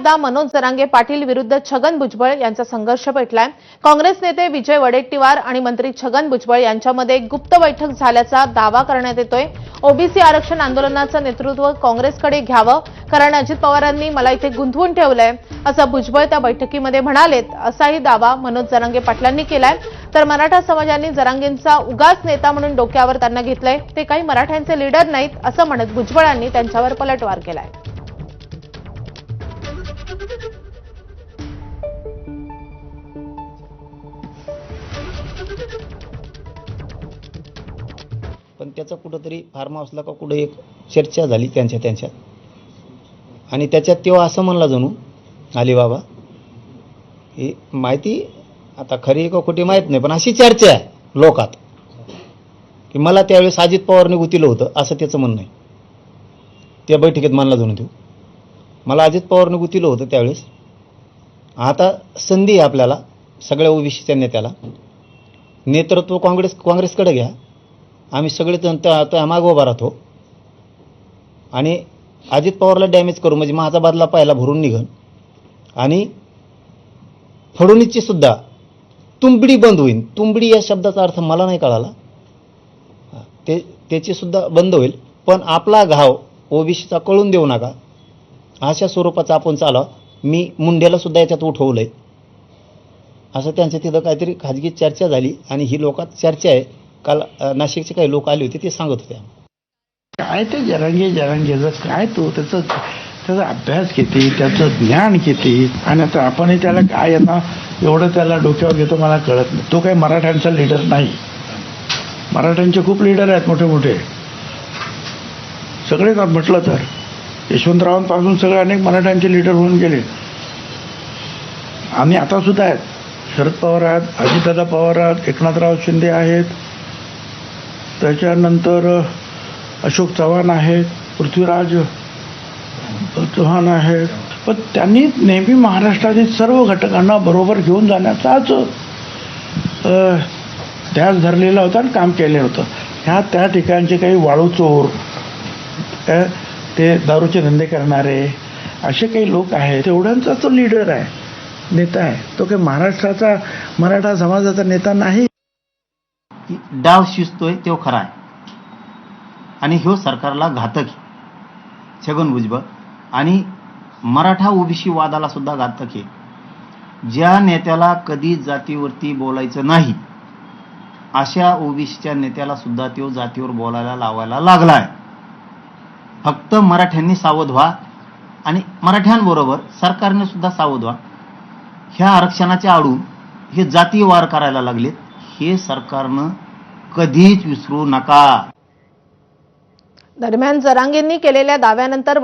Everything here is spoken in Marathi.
एकदा मनोज जरांगे पाटील विरुद्ध छगन भुजबळ यांचा संघर्ष पेटलाय. काँग्रेस नेते विजय वडेट्टीवार आणि मंत्री छगन भुजबळ यांच्यामध्ये गुप्त बैठक झाल्याचा दावा करण्यात येतोय. ओबीसी आरक्षण आंदोलनाचं नेतृत्व काँग्रेसकडे घ्यावं कारण अजित पवारांनी मला इथे गुंतवून ठेवलंय असं भुजबळ त्या बैठकीमध्ये म्हणालेत असाही दावा मनोज जरांगे पाटलांनी केलाय. तर मराठा समाजाने जरांगेंचा उगाच नेता म्हणून डोक्यावर त्यांना घेतलंय. ते काही मराठ्यांचे लीडर नाहीत असं म्हणत भुजबळांनी त्यांच्यावर पलटवार केलाय. पण त्याचा कुठंतरी फार्म हाऊसला का कुठं एक चर्चा झाली त्यांच्या त्यांच्यात. आणि त्याच्यात तेव्हा असं म्हणला जणू अलिबाबा ही माहिती आता खरी का खोटी माहीत नाही पण अशी चर्चा आहे लोकात की मला त्यावेळेस अजित पवारने गुतीलं होतं असं त्याचं म्हणणं आहे. त्या बैठकीत मानला जणू तो मला अजित पवारने गुतीलं होतं त्यावेळेस. आता संधी आहे आपल्याला सगळ्या ओबीसीच्या नेत्याला. नेतृत्व काँग्रेस काँग्रेसकडे घ्या. आम्ही सगळेजण त्या त्या मागं उभा राहतो. आणि अजित पवारला डॅमेज करू म्हणजे माझा बदला पाहायला भरून निघन. आणि फडणवीसची सुद्धा तुंबडी बंद होईल तुंबडी या शब्दाचा अर्थ मला नाही कळाला. ते त्याची सुद्धा बंद होईल. पण आपला घाव ओबीसीचा कळून देऊ नका. अशा स्वरूपाचा आपण चालाव. मी मुंड्याला सुद्धा याच्यात उठवलंय. असं त्यांच्या तिथं काहीतरी खाजगी चर्चा झाली आणि ही लोकात चर्चा आहे. काल नाशिकचे काही लोक आले होते ते सांगत होते काय ते जरांगे जरांगेचं काय तो त्याचं त्याचा अभ्यास किती त्याचं ज्ञान किती? आणि आता आपणही त्याला काय यांना एवढं त्याला डोक्यावर घेतो मला कळत नाही. तो काही मराठ्यांचा लीडर नाही. मराठ्यांचे खूप लीडर आहेत मोठे मोठे सगळेच म्हटलं तर. यशवंतरावांपासून सगळे अनेक मराठ्यांचे लीडर होऊन गेले. आणि आता सुद्धा आहेत. शरद पवार आहेत अजितदादा पवार आहेत एकनाथराव शिंदे आहेत. त्याच्यानंतर अशोक चव्हाण आहेत पृथ्वीराज चव्हाण आहेत. पण त्यांनी नेहमी महाराष्ट्रातील सर्व घटकांना बरोबर घेऊन जाण्याचाच त्याच धरलेला होता आणि काम केलं होतं. ह्या त्या ठिकाणचे काही वाळू चोर ते दारूचे धंदे करणारे असे काही लोक आहेत. तेवढ्यांचा तो लीडर आहे नेता आहे. तो काही महाराष्ट्राचा मराठा समाजाचा नेता नाही. डाव शिजतोय तो खरा आहे. आणि ह्यो सरकारला घातक आहे. छगन भुजबळ. आणि मराठा ओबीसी वादाला सुद्धा घातक आहे. ज्या नेत्याला कधी जातीवरती बोलायचं नाही अशा ओबीसीच्या नेत्याला सुद्धा तो जातीवर बोलायला लावायला लागला आहे फक्त मराठ्यांनी सावध व्हा आणि मराठ्यांबरोबर सरकारने सुद्धा सावध व्हा. ह्या आरक्षणाच्या आडून हे जातीय वार करायला लागलेत हे सरकारनं कधीच विसरू नका. दरम्यान जरांगेंनी केलेल्या दाव्यानंतर